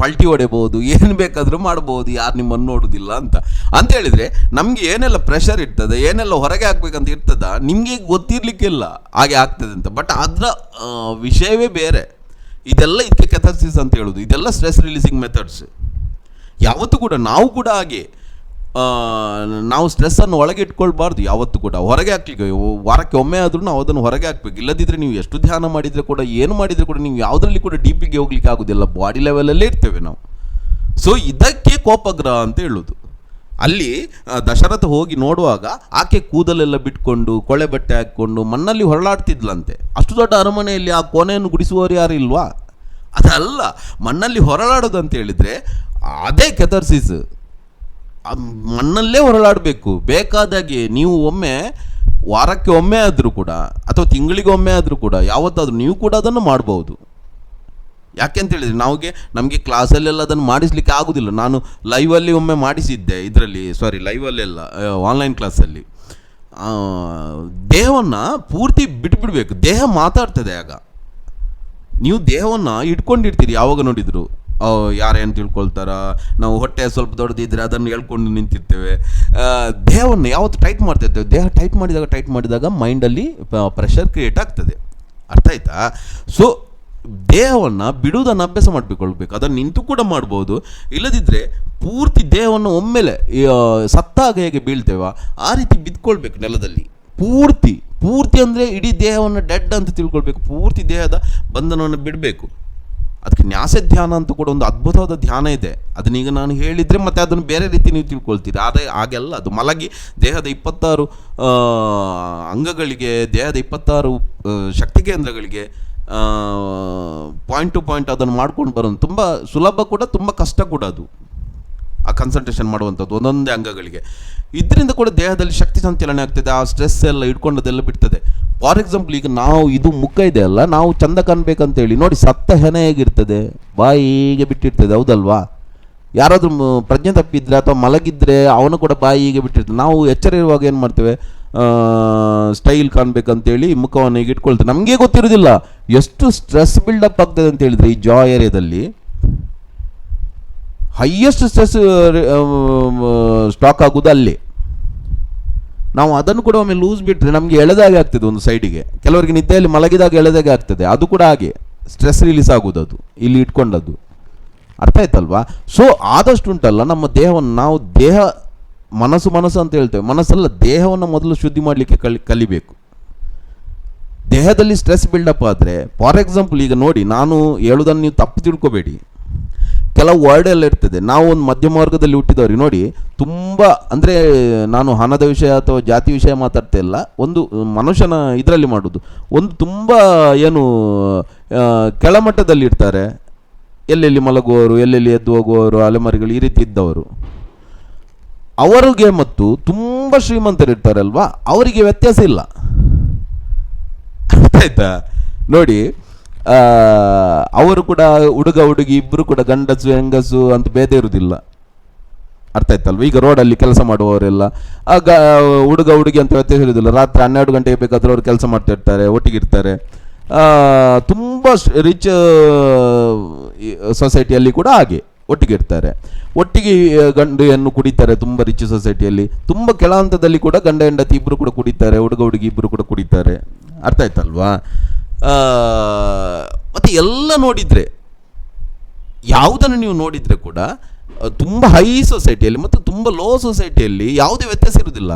ಪಲ್ಟಿ ಹೊಡೆಬೋದು ಏನು ಬೇಕಾದರೂ ಮಾಡ್ಬೋದು, ಯಾರು ನಿಮ್ಮನ್ನು ನೋಡೋದಿಲ್ಲ ಅಂತ. ಅಂತ ಹೇಳಿದರೆ, ನಮಗೆ ಏನೆಲ್ಲ ಪ್ರೆಷರ್ ಇರ್ತದೆ, ಏನೆಲ್ಲ ಹೊರಗೆ ಹಾಕ್ಬೇಕಂತ ಇರ್ತದ, ನಿಮಗೆ ಗೊತ್ತಿರಲಿಕ್ಕಿಲ್ಲ, ಹಾಗೆ ಆಗ್ತದೆ ಅಂತ. ಬಟ್ ಅದರ ವಿಷಯವೇ ಬೇರೆ. ಇದೆಲ್ಲ ಇದಕ್ಕೆ ಕೆಥಾಸಿಸ್ ಅಂತ ಹೇಳೋದು. ಇದೆಲ್ಲ ಸ್ಟ್ರೆಸ್ ರಿಲೀಸಿಂಗ್ ಮೆಥಡ್ಸ್ ಯಾವತ್ತೂ ಕೂಡ ನಾವು ಕೂಡ ಹಾಗೆ ನಾವು ಸ್ಟ್ರೆಸ್ಸನ್ನು ಒಳಗೆ ಇಟ್ಕೊಳ್ಬಾರ್ದು. ಯಾವತ್ತೂ ಕೂಡ. ಹೊರಗೆ ಹಾಕ್ಲಿಕ್ಕೆ ವಾರಕ್ಕೆ ಒಮ್ಮೆ ಆದರೂ ನಾವು ಅದನ್ನು ಹೊರಗೆ ಹಾಕ್ಬೇಕು. ಇಲ್ಲದಿದ್ದರೆ ನೀವು ಎಷ್ಟು ಧ್ಯಾನ ಮಾಡಿದರೆ ಕೂಡ, ಏನು ಮಾಡಿದರೆ ಕೂಡ ನೀವು ಯಾವುದರಲ್ಲಿ ಕೂಡ ಡೀಪಿಗೆ ಹೋಗ್ಲಿಕ್ಕೆ ಆಗೋದಿಲ್ಲ. ಬಾಡಿ ಲೆವೆಲಲ್ಲೇ ಇರ್ತೇವೆ ನಾವು. ಸೊ ಇದಕ್ಕೆ ಕೋಪಗ್ರಹ ಅಂತ ಹೇಳೋದು. ಅಲ್ಲಿ ದಶರಥ ಹೋಗಿ ನೋಡುವಾಗ ಆಕೆ ಕೂದಲೆಲ್ಲ ಬಿಟ್ಕೊಂಡು, ಕೊಳೆ ಬಟ್ಟೆ ಹಾಕ್ಕೊಂಡು ಮಣ್ಣಲ್ಲಿ ಹೊರಳಾಡ್ತಿದ್ಲಂತೆ. ಅಷ್ಟು ದೊಡ್ಡ ಅರಮನೆಯಲ್ಲಿ ಆ ಕೋಣೆಯನ್ನು ಗುಡಿಸುವವರು ಯಾರು ಇಲ್ವಾ? ಅದಲ್ಲ, ಮಣ್ಣಲ್ಲಿ ಹೊರಳಾಡೋದು ಅಂತ ಹೇಳಿದರೆ ಅದೇ ಕೆಥರ್ಸಿಸ್ ಮಣ್ಣಲ್ಲೇ ಹೊರಳಾಡಬೇಕು. ಬೇಕಾದಾಗೆ ನೀವು ಒಮ್ಮೆ ವಾರಕ್ಕೆ ಒಮ್ಮೆ ಆದರೂ ಕೂಡ, ಅಥವಾ ತಿಂಗಳಿಗೆ ಒಮ್ಮೆ ಆದರೂ ಕೂಡ, ಯಾವತ್ತಾದರೂ ನೀವು ಕೂಡ ಅದನ್ನು ಮಾಡ್ಬೋದು. ಯಾಕೆಂತ ಹೇಳಿದ್ರೆ ನಮಗೆ ನಮಗೆ ಕ್ಲಾಸಲ್ಲೆಲ್ಲ ಅದನ್ನು ಮಾಡಿಸ್ಲಿಕ್ಕೆ ಆಗೋದಿಲ್ಲ. ನಾನು ಲೈವಲ್ಲಿ ಒಮ್ಮೆ ಮಾಡಿಸಿದ್ದೆ ಇದರಲ್ಲಿ ಸಾರಿ ಲೈವಲ್ಲೆಲ್ಲ ಆನ್ಲೈನ್ ಕ್ಲಾಸಲ್ಲಿ ದೇಹವನ್ನು ಪೂರ್ತಿ ಬಿಟ್ಬಿಡ್ಬೇಕು. ದೇಹ ಮಾತಾಡ್ತದೆ ಆಗ. ನೀವು ದೇಹವನ್ನು ಇಟ್ಕೊಂಡಿರ್ತೀರಿ, ಯಾವಾಗ ನೋಡಿದ್ರು. ಯಾರೇನು ತಿಳ್ಕೊಳ್ತಾರ, ನಾವು ಹೊಟ್ಟೆ ಸ್ವಲ್ಪ ದೊಡ್ಡದಿದ್ರೆ ಅದನ್ನು ಹೇಳ್ಕೊಂಡು ನಿಂತಿರ್ತೇವೆ. ದೇಹವನ್ನು ಯಾವತ್ತು ಟೈಟ್ ಮಾಡ್ತಿರ್ತೇವೆ ದೇಹ ಟೈಟ್ ಮಾಡಿದಾಗ ಟೈಟ್ ಮಾಡಿದಾಗ ಮೈಂಡಲ್ಲಿ ಪ್ರೆಷರ್ ಕ್ರಿಯೇಟ್ ಆಗ್ತದೆ. ಅರ್ಥ ಆಯ್ತಾ? ಸೊ ದೇಹವನ್ನು ಬಿಡುವುದನ್ನು ಅಭ್ಯಾಸ ಮಾಡಿಕೊಳ್ಬೇಕು ಅದನ್ನು ನಿಂತು ಕೂಡ ಮಾಡ್ಬೋದು. ಇಲ್ಲದಿದ್ದರೆ ಪೂರ್ತಿ ದೇಹವನ್ನು ಒಮ್ಮೆಲೆ ಸತ್ತಾಗ ಹೇಗೆ ಬೀಳ್ತೇವ ಆ ರೀತಿ ಬಿದ್ಕೊಳ್ಬೇಕು ನೆಲದಲ್ಲಿ. ಪೂರ್ತಿ ಪೂರ್ತಿ ಅಂದರೆ ಇಡೀ ದೇಹವನ್ನು ಡೆಡ್ ಅಂತ ತಿಳ್ಕೊಳ್ಬೇಕು. ಪೂರ್ತಿ ದೇಹದ ಬಂಧನವನ್ನು ಬಿಡಬೇಕು. ಅದಕ್ಕೆ ನ್ಯಾಸ ಧ್ಯಾನ ಅಂತ ಕೂಡ ಒಂದು ಅದ್ಭುತವಾದ ಧ್ಯಾನ ಇದೆ. ಅದನ್ನೀಗ ನಾನು ಹೇಳಿದರೆ ಮತ್ತು ಅದನ್ನು ಬೇರೆ ರೀತಿ ನೀವು ತಿಳ್ಕೊಳ್ತೀರಿ. ಆದರೆ ಹಾಗೆಲ್ಲ ಅದು ಮಲಗಿ ದೇಹದ ಇಪ್ಪತ್ತಾರು ಅಂಗಗಳಿಗೆ, ದೇಹದ ಇಪ್ಪತ್ತಾರು ಶಕ್ತಿ ಕೇಂದ್ರಗಳಿಗೆ ಪಾಯಿಂಟ್ ಟು ಪಾಯಿಂಟ್ ಅದನ್ನು ಮಾಡ್ಕೊಂಡು ಬರೋದು. ತುಂಬ ಸುಲಭ ಕೂಡ, ತುಂಬ ಕಷ್ಟ ಕೂಡ ಅದು. ಆ ಕನ್ಸಂಟ್ರೇಷನ್ ಮಾಡುವಂಥದ್ದು ಒಂದೊಂದೇ ಅಂಗಗಳಿಗೆ. ಇದರಿಂದ ಕೂಡ ದೇಹದಲ್ಲಿ ಶಕ್ತಿ ಸಂಚಲನೆ ಆಗ್ತದೆ, ಆ ಸ್ಟ್ರೆಸ್ ಎಲ್ಲ ಇಟ್ಕೊಂಡದೆಲ್ಲ ಬಿಡ್ತದೆ. ಫಾರ್ ಎಕ್ಸಾಂಪಲ್ ಈಗ ನಾವು ಇದು ಮುಖ ಇದೆ ಅಲ್ಲ, ನಾವು ಚಂದ ಕಾಣಬೇಕಂತೇಳಿ, ನೋಡಿ ಸತ್ತ ಹೆನೆ ಹೇಗಿರ್ತದೆ ಬಾಯಿ ಹೀಗೆ ಬಿಟ್ಟಿರ್ತದೆ, ಹೌದಲ್ವಾ? ಯಾರಾದರೂ ಪ್ರಜ್ಞೆ ತಪ್ಪಿದ್ರೆ ಅಥವಾ ಮಲಗಿದ್ರೆ ಅವನು ಕೂಡ ಬಾಯಿ ಬಿಟ್ಟಿರ್ತದೆ. ನಾವು ಎಚ್ಚರ ಇರುವಾಗ ಏನು ಮಾಡ್ತೇವೆ? ಸ್ಟೈಲ್ ಕಾಣಬೇಕಂತೇಳಿ ಮುಖವನ್ನು ಈಗ ಇಟ್ಕೊಳ್ತೇವೆ. ನಮಗೆ ಗೊತ್ತಿರೋದಿಲ್ಲ ಎಷ್ಟು ಸ್ಟ್ರೆಸ್ ಬಿಲ್ಡಪ್ ಆಗ್ತದೆ ಅಂತ ಹೇಳಿದ್ರೆ ಈ ಜಾ ಏರಿಯಾದಲ್ಲಿ ಹೈಯೆಸ್ಟ್ ಸ್ಟ್ರೆಸ್ ಸ್ಟಾಕ್ ಆಗುವುದು ಅಲ್ಲಿ. ನಾವು ಅದನ್ನು ಕೂಡ ಒಮ್ಮೆ ಲೂಸ್ ಬಿಟ್ಟರೆ ನಮಗೆ ಎಳೆದಾಗೆ ಆಗ್ತದೆ ಒಂದು ಸೈಡಿಗೆ ಕೆಲವರಿಗೆ ನಿದ್ದೆಯಲ್ಲಿ ಮಲಗಿದಾಗ ಎಳೆದಾಗೆ ಆಗ್ತದೆ. ಅದು ಕೂಡ ಹಾಗೆ. ಸ್ಟ್ರೆಸ್ ರಿಲೀಸ್ ಆಗೋದು ಅದು. ಇಲ್ಲಿ ಇಟ್ಕೊಂಡದ್ದು. ಅರ್ಥ ಆಯ್ತಲ್ವಾ? ಸೊ ಆದಷ್ಟು ಉಂಟಲ್ಲ ನಮ್ಮ ದೇಹವನ್ನು ನಾವು ದೇಹ ಮನಸ್ಸು ಮನಸ್ಸು ಅಂತ ಹೇಳ್ತೇವೆ. ಮನಸ್ಸಲ್ಲ ದೇಹವನ್ನು ಮೊದಲು ಶುದ್ಧಿ ಮಾಡಲಿಕ್ಕೆ ಕಲಿ, ಕಲಿಬೇಕು. ದೇಹದಲ್ಲಿ ಸ್ಟ್ರೆಸ್ ಬಿಲ್ಡಪ್ ಆದರೆ ಫಾರ್ ಎಕ್ಸಾಂಪಲ್ ಈಗ ನೋಡಿ, ನಾನು ಹೇಳೋದನ್ನು ನೀವು ತಪ್ಪು ತಿಳ್ಕೊಬೇಡಿ. ಕೆಲವು ವರ್ಡ್ ಎಲ್ಲ ಇರ್ತದೆ, ನಾವು ಒಂದು ಮಧ್ಯಮ ವರ್ಗದಲ್ಲಿ ಹುಟ್ಟಿದವ್ರಿಗೆ ನೋಡಿ, ತುಂಬ ಅಂದರೆ ನಾನು ಹಣದ ವಿಷಯ ಅಥವಾ ಜಾತಿ ವಿಷಯ ಮಾತಾಡ್ತಾ ಇಲ್ಲ, ಒಂದು ಮನುಷ್ಯನ ಇದರಲ್ಲಿ ಮಾಡೋದು. ಒಂದು ತುಂಬ ಏನು ಕೆಳಮಟ್ಟದಲ್ಲಿ ಇರ್ತಾರೆ. ಎಲ್ಲೆಲ್ಲಿ ಮಲಗುವವರು, ಎಲ್ಲೆಲ್ಲಿ ಎದ್ದು ಹೋಗುವವರು, ಅಲೆಮಾರಿಗಳು ಈ ರೀತಿ ಇದ್ದವರು. ಅವರಿಗೆ ಮತ್ತು ತುಂಬ ಶ್ರೀಮಂತರು ಇರ್ತಾರಲ್ವಾ, ಅವರಿಗೆ ವ್ಯತ್ಯಾಸ ಇಲ್ಲ. ಆಯ್ತಾ? ನೋಡಿ ಅವರು ಕೂಡ ಹುಡುಗ ಹುಡುಗಿ ಇಬ್ಬರು ಕೂಡ ಗಂಡಸು ಹೆಂಗಸು ಅಂತ ಭೇದ ಇರುವುದಿಲ್ಲ ಅರ್ಥ ಆಯ್ತಲ್ವ? ಈಗ ರೋಡಲ್ಲಿ ಕೆಲಸ ಮಾಡುವವರೆಲ್ಲ ಆಗ ಹುಡುಗ ಹುಡುಗಿ ಅಂತ ವ್ಯತ್ಯಾಸ ಇರುವುದಿಲ್ಲ ರಾತ್ರಿ ಹನ್ನೆರಡು ಗಂಟೆಗೆ ಬೇಕಾದ್ರೆ ಅವರು ಕೆಲಸ ಮಾಡ್ತಾ ಇರ್ತಾರೆ ಒಟ್ಟಿಗೆ ಇರ್ತಾರೆ ಆ, ತುಂಬ ರಿಚ್ ಸೊಸೈಟಿಯಲ್ಲಿ ಕೂಡ ಹಾಗೆ ಒಟ್ಟಿಗೆ ಇರ್ತಾರೆ ಒಟ್ಟಿಗೆ ಗಂಡು ಕುಡಿತಾರೆ ತುಂಬ ರಿಚ್ ಸೊಸೈಟಿಯಲ್ಲಿ ತುಂಬ ಕೆಳ ಹಂತದಲ್ಲಿ ಕೂಡ ಗಂಡ ಹೆಂಡತಿ ಇಬ್ಬರು ಕೂಡ ಕುಡಿತಾರೆ ಹುಡುಗ ಹುಡುಗಿ ಇಬ್ಬರು ಕೂಡ ಕುಡಿತಾರೆ. ಅರ್ಥ ಆಯ್ತಲ್ವಾ? ಮತ್ತು ಎಲ್ಲ ನೋಡಿದರೆ, ಯಾವುದನ್ನು ನೀವು ನೋಡಿದರೆ ಕೂಡ ತುಂಬ ಹೈ ಸೊಸೈಟಿಯಲ್ಲಿ ಮತ್ತು ತುಂಬ ಲೋ ಸೊಸೈಟಿಯಲ್ಲಿ ಯಾವುದೇ ವ್ಯತ್ಯಾಸ ಇರುವುದಿಲ್ಲ.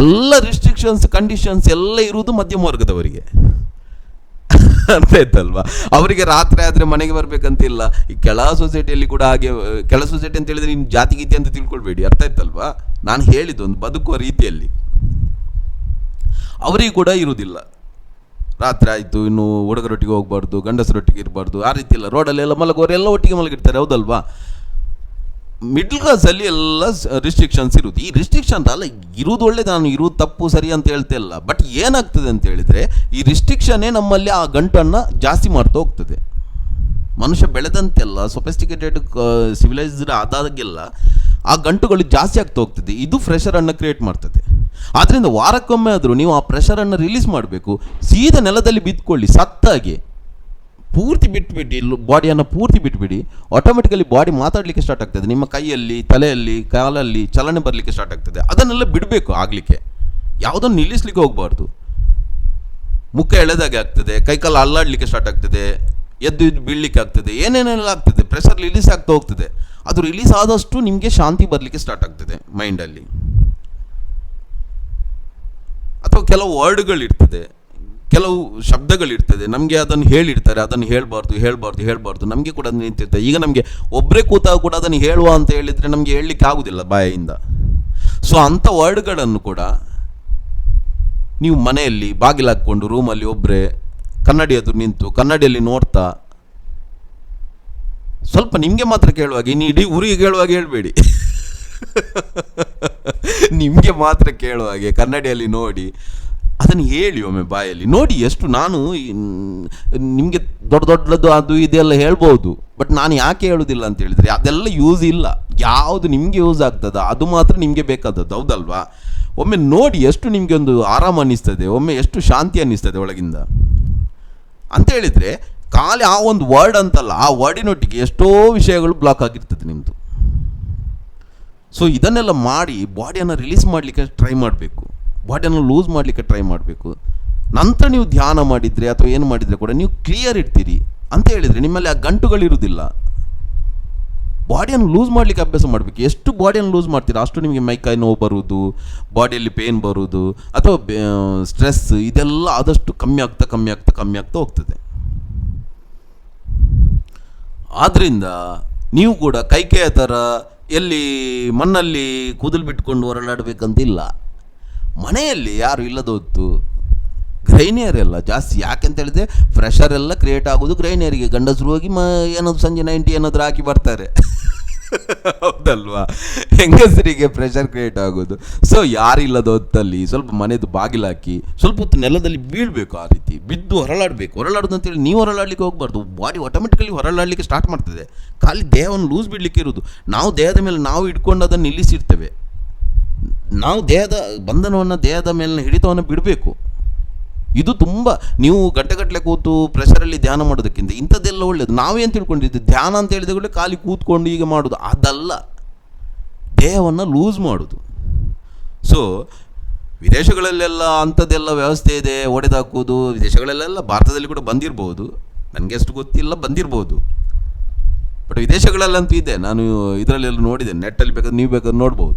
ಎಲ್ಲ ರಿಸ್ಟ್ರಿಕ್ಷನ್ಸ್ ಕಂಡೀಷನ್ಸ್ ಎಲ್ಲ ಇರುವುದು ಮಧ್ಯಮ ವರ್ಗದವರಿಗೆ. ಅಂತ ಆಯ್ತಲ್ವಾ? ಅವರಿಗೆ ರಾತ್ರಿ ಆದರೆ ಮನೆಗೆ ಬರಬೇಕಂತಿಲ್ಲ. ಈ ಕೆಳ ಸೊಸೈಟಿಯಲ್ಲಿ ಕೂಡ ಹಾಗೆ ಕೆಳ ಸೊಸೈಟಿ ಅಂತ ಹೇಳಿದ್ರೆ ನಿಮ್ಮ ಜಾತಿ, ಗೀತಿ ಅಂತ ತಿಳ್ಕೊಳ್ಬೇಡಿ. ಅರ್ಥ ಆಯ್ತಲ್ವಾ? ನಾನು ಹೇಳಿದ್ದು ಒಂದು ಬದುಕುವ ರೀತಿಯಲ್ಲಿ. ಅವರಿಗೂ ಕೂಡ ಇರುವುದಿಲ್ಲ. ರಾತ್ರಿ ಆಯಿತು, ಇನ್ನು ಹುಡುಗರೊಟ್ಟಿಗೆ ಹೋಗ್ಬಾರ್ದು, ಗಂಡಸರೊಟ್ಟಿಗೆ ಇರಬಾರ್ದು, ಆ ರೀತಿ ಇಲ್ಲ ರೋಡಲ್ಲೆಲ್ಲ ಎಲ್ಲ ಒಟ್ಟಿಗೆ ಮಲಗಿರ್ತಾರೆ, ಹೌದಲ್ವಾ? ಮಿಡ್ಲ್ ಕ್ಲಾಸಲ್ಲಿ ಎಲ್ಲ ರಿಸ್ಟ್ರಿಕ್ಷನ್ಸ್ ಇರುತ್ತೆ ಈ ರಿಸ್ಟ್ರಿಕ್ಷನ್ ಅಲ್ಲ, ಇರುವುದು ಒಳ್ಳೇದು, ನಾನು ಇರುವುದು ತಪ್ಪು, ಸರಿ ಅಂತ ಹೇಳ್ತಾ ಇಲ್ಲ. ಬಟ್ ಏನಾಗ್ತದೆ ಅಂತ ಹೇಳಿದರೆ, ಈ ರಿಸ್ಟ್ರಿಕ್ಷನ್ನೇ ನಮ್ಮಲ್ಲಿ ಆ ಗಂಟನ್ನು ಜಾಸ್ತಿ ಮಾಡ್ತಾ ಹೋಗ್ತದೆ. ಮನುಷ್ಯ ಬೆಳೆದಂತೆಲ್ಲ ಸೊಫೆಸ್ಟಿಕೇಟೆಡ್ ಸಿವಿಲೈಸ್ಡ್ ಆದಾಗೆಲ್ಲ ಆ ಗಂಟುಗಳು ಜಾಸ್ತಿ ಆಗ್ತಾ ಹೋಗ್ತದೆ. ಇದು ಪ್ರೆಷರನ್ನು ಕ್ರಿಯೇಟ್ ಮಾಡ್ತದೆ. ಆದ್ದರಿಂದ ವಾರಕ್ಕೊಮ್ಮೆ ಆದರೂ ನೀವು ಆ ಪ್ರೆಷರನ್ನು ರಿಲೀಸ್ ಮಾಡಬೇಕು. ಸೀದಾ ನೆಲದಲ್ಲಿ ಬಿದ್ದುಕೊಳ್ಳಿ ಸತ್ತಾಗಿ. ಪೂರ್ತಿ ಬಿಟ್ಬಿಡಿ ಬಾಡಿಯನ್ನು ಪೂರ್ತಿ ಬಿಟ್ಬಿಡಿ. ಆಟೋಮೆಟಿಕಲಿ ಬಾಡಿ ಮಾತಾಡಲಿಕ್ಕೆ ಸ್ಟಾರ್ಟ್ ಆಗ್ತದೆ. ನಿಮ್ಮ ಕೈಯಲ್ಲಿ, ತಲೆಯಲ್ಲಿ, ಕಾಲಲ್ಲಿ ಚಲನೆ ಬರಲಿಕ್ಕೆ ಸ್ಟಾರ್ಟ್ ಆಗ್ತದೆ. ಅದನ್ನೆಲ್ಲ ಬಿಡಬೇಕು ಆಗಲಿಕ್ಕೆ. ಯಾವುದನ್ನು ನಿಲ್ಲಿಸ್ಲಿಕ್ಕೆ ಹೋಗಬಾರ್ದು. ಮುಖ ಎಳೆದಾಗೆ ಆಗ್ತದೆ, ಕೈಕಾಲು ಅಲ್ಲಾಡಲಿಕ್ಕೆ ಸ್ಟಾರ್ಟ್ ಆಗ್ತದೆ. ಎದ್ದು ಇದ್ದು ಬೀಳಲಿಕ್ಕೆ ಆಗ್ತದೆ, ಏನೇನೆಲ್ಲ ಆಗ್ತದೆ ಪ್ರೆಷರ್ ರಿಲೀಸ್ ಆಗ್ತಾ ಹೋಗ್ತದೆ, ಅದು ರಿಲೀಸ್ ಆದಷ್ಟು ನಿಮಗೆ ಶಾಂತಿ ಬರಲಿಕ್ಕೆ ಸ್ಟಾರ್ಟ್ ಆಗ್ತದೆ ಮೈಂಡಲ್ಲಿ ಅಥವಾ ಕೆಲವು ವರ್ಡ್ಗಳಿರ್ತದೆ ಕೆಲವು ಶಬ್ದಗಳಿರ್ತದೆ, ನಮಗೆ ಅದನ್ನು ಹೇಳಿರ್ತಾರೆ, ಅದನ್ನು ಹೇಳಬಾರ್ದು ಹೇಳಬಾರ್ದು ಹೇಳಬಾರ್ದು, ನಮಗೆ ಕೂಡ ನಿಂತಿರ್ತದೆ ಈಗ ನಮಗೆ ಒಬ್ಬರೇ ಕೂತಾಗ ಕೂಡ ಅದನ್ನು ಹೇಳುವ ಅಂತ ಹೇಳಿದರೆ ನಮಗೆ ಹೇಳಲಿಕ್ಕೆ ಆಗುದಿಲ್ಲ ಬಾಯಿಂದ. ಸೊ ಅಂಥ ವರ್ಡ್ಗಳನ್ನು ಕೂಡ ನೀವು ಮನೆಯಲ್ಲಿ ಬಾಗಿಲು ಹಾಕ್ಕೊಂಡು ರೂಮಲ್ಲಿ ಒಬ್ಬರೇ ಕನ್ನಡಿ ಎದುರು ನಿಂತು, ಕನ್ನಡಿಯಲ್ಲಿ ನೋಡ್ತಾ, ಸ್ವಲ್ಪ ನಿಮಗೆ ಮಾತ್ರ ಕೇಳುವಾಗ, ಇನ್ನು ಇಡೀ ಊರಿಗೆ ಕೇಳುವಾಗ ಹೇಳಬೇಡಿ. ನಿಮಗೆ ಮಾತ್ರ ಕೇಳುವಾಗೆ, ಕನ್ನಡಿಯಲ್ಲಿ ನೋಡಿ, ಅದನ್ನು ಹೇಳಿ ಒಮ್ಮೆ ಬಾಯಲ್ಲಿ. ನೋಡಿ ಎಷ್ಟು ನಾನು ನಿಮಗೆ ದೊಡ್ಡ ದೊಡ್ಡದು ಅದು ಇದೆಲ್ಲ ಹೇಳ್ಬೋದು, ಬಟ್ ನಾನು ಯಾಕೆ ಹೇಳೋದಿಲ್ಲ ಅಂತ ಹೇಳಿದರೆ, ಅದೆಲ್ಲ ಯೂಸ್ ಇಲ್ಲ. ಯಾವುದು ನಿಮಗೆ ಯೂಸ್ ಆಗ್ತದ, ಅದು ಮಾತ್ರ ನಿಮಗೆ ಬೇಕಾದದ್ದು, ಹೌದಲ್ವಾ? ಒಮ್ಮೆ ನೋಡಿ ಎಷ್ಟು ನಿಮಗೆ ಒಂದು ಆರಾಮ ಅನ್ನಿಸ್ತದೆ, ಒಮ್ಮೆ ಎಷ್ಟು ಶಾಂತಿ ಅನ್ನಿಸ್ತದೆ ಒಳಗಿಂದ. ಅಂತ ಹೇಳಿದರೆ ಖಾಲಿ ಆ ಒಂದು ವರ್ಡ್ ಅಂತಲ್ಲ, ಆ ವರ್ಡಿನೊಟ್ಟಿಗೆ ಎಷ್ಟೋ ವಿಷಯಗಳು ಬ್ಲಾಕ್ ಆಗಿರ್ತದೆ ನಿಮ್ಮದು ಸೊ ಇದನ್ನೆಲ್ಲ ಮಾಡಿ ಬಾಡಿಯನ್ನು ರಿಲೀಸ್ ಮಾಡಲಿಕ್ಕೆ ಟ್ರೈ ಮಾಡಬೇಕು. ಬಾಡಿಯನ್ನು ಲೂಸ್ ಮಾಡಲಿಕ್ಕೆ ಟ್ರೈ ಮಾಡಬೇಕು. ನಂತರ ನೀವು ಧ್ಯಾನ ಮಾಡಿದರೆ ಅಥವಾ ಏನು ಮಾಡಿದರೆ ಕೂಡ ನೀವು ಕ್ಲಿಯರ್ ಇರ್ತೀರಿ ಅಂತ ಹೇಳಿದರೆ ನಿಮ್ಮಲ್ಲಿ ಆ ಗಂಟುಗಳಿರುವುದಿಲ್ಲ. ಬಾಡಿಯನ್ನು ಲೂಸ್ ಮಾಡಲಿಕ್ಕೆ ಅಭ್ಯಾಸ ಮಾಡಬೇಕು. ಎಷ್ಟು ಬಾಡಿಯನ್ನು ಲೂಸ್ ಮಾಡ್ತೀರಾ? ಅಷ್ಟು ನಿಮಗೆ ಮೈಕೈ ನೋವು ಬರುವುದು, ಬಾಡಿಯಲ್ಲಿ ಪೇನ್ ಬರುವುದು, ಅಥವಾ ಸ್ಟ್ರೆಸ್ ಇದೆಲ್ಲ ಆದಷ್ಟು ಕಮ್ಮಿ ಆಗ್ತಾ ಕಮ್ಮಿ ಆಗ್ತಾ ಕಮ್ಮಿ ಆಗ್ತಾ ಹೋಗ್ತದೆ. ಆದ್ದರಿಂದ ನೀವು ಕೂಡ ಕೈಕೆಯ ಥರ ಎಲ್ಲಿ ಮಣ್ಣಲ್ಲಿ ಕೂದಲು ಬಿಟ್ಕೊಂಡು ಹೊರಳಾಡಬೇಕಂತಿಲ್ಲ ಮನೆಯಲ್ಲಿ ಯಾರು ಇಲ್ಲದ ಹೊತ್ತು ಗೃಹಿಣಿಯರೆಲ್ಲ ಜಾಸ್ತಿ. ಯಾಕೆಂತ ಹೇಳಿದ್ರೆ ಫ್ರೆಷರ್ ಎಲ್ಲ ಕ್ರಿಯೇಟ್ ಆಗೋದು ಗ್ರೈನಿಯರಿಗೆ ಗಂಡಸರು ಹೋಗಿ ಮ, ಏನಾದರೂ ಸಂಜೆ ನೈಂಟಿ ಏನಾದರೂ ಹಾಕಿ ಬರ್ತಾರೆ. ಹೌದಲ್ವಾ? ಹೆಂಗಸರಿಗೆ ಪ್ರೆಷರ್ ಕ್ರಿಯೇಟ್ ಆಗೋದು? ಸೊ ಯಾರಿಲ್ಲದ ಹೊತ್ತಲ್ಲಿ ಸ್ವಲ್ಪ ಮನೆದು ಬಾಗಿಲಾಕಿ ಸ್ವಲ್ಪ ಹೊತ್ತು ನೆಲದಲ್ಲಿ ಬೀಳಬೇಕು ಆ ರೀತಿ, ಬಿದ್ದು ಹೊರಳಾಡಬೇಕು. ಹೊರಳಾಡೋದು ಅಂತೇಳಿ ನೀವು ಹೊರಳಾಡಲಿಕ್ಕೆ ಹೋಗಬಾರ್ದು. ಬಾಡಿ ಆಟೋಮೆಟಿಕಲಿ ಹೊರಳಾಡಲಿಕ್ಕೆ ಸ್ಟಾರ್ಟ್ ಮಾಡ್ತದೆ. ಖಾಲಿ ದೇಹವನ್ನು ಲೂಸ್ ಬಿಡಲಿಕ್ಕೆ ಇರೋದು. ನಾವು ದೇಹದ ಮೇಲೆ ನಾವು ಇಟ್ಕೊಂಡು ಅದನ್ನು ನಿಲ್ಲಿಸಿರ್ತೇವೆ. ನಾವು ದೇಹದ ಬಂಧನವನ್ನು ದೇಹದ ಮೇಲಿನ ಹಿಡಿತವನ್ನು ಬಿಡಬೇಕು. ಇದು ತುಂಬ ನೀವು ಗಂಟೆಗಟ್ಟಲೆ ಕೂತು ಪ್ರೆಷರಲ್ಲಿ ಧ್ಯಾನ ಮಾಡೋದಕ್ಕಿಂತ ಇಂಥದ್ದೆಲ್ಲ ಒಳ್ಳೆಯದು ನಾವೇನು ತಿಳ್ಕೊಂಡಿದ್ದು, ಧ್ಯಾನ ಅಂತ ಹೇಳಿದ ಕೂಡಲೇ ಖಾಲಿ ಕೂತ್ಕೊಂಡು ಈಗ ಮಾಡೋದು, ಅದಲ್ಲ. ದೇಹವನ್ನು ಲೂಸ್ ಮಾಡೋದು. ಸೊ ವಿದೇಶಗಳಲ್ಲೆಲ್ಲ ಅಂಥದ್ದೆಲ್ಲ ವ್ಯವಸ್ಥೆ ಇದೆ ಒಡೆದಾಕೋದು ವಿದೇಶಗಳಲ್ಲೆಲ್ಲ ಭಾರತದಲ್ಲಿ ಕೂಡ ಬಂದಿರ್ಬೋದು. ನನಗೆ ಅಷ್ಟು ಗೊತ್ತಿಲ್ಲ, ಬಂದಿರ್ಬೋದು. ಬಟ್ ವಿದೇಶಗಳಲ್ಲಂತೂ ಇದೆ, ನಾನು ಇದರಲ್ಲೆಲ್ಲ ನೋಡಿದೆ ನೆಟ್ಟಲ್ಲಿ ಬೇಕಾದ್ರೆ, ನೀವು ಬೇಕಾದ್ರೆ ನೋಡ್ಬೋದು.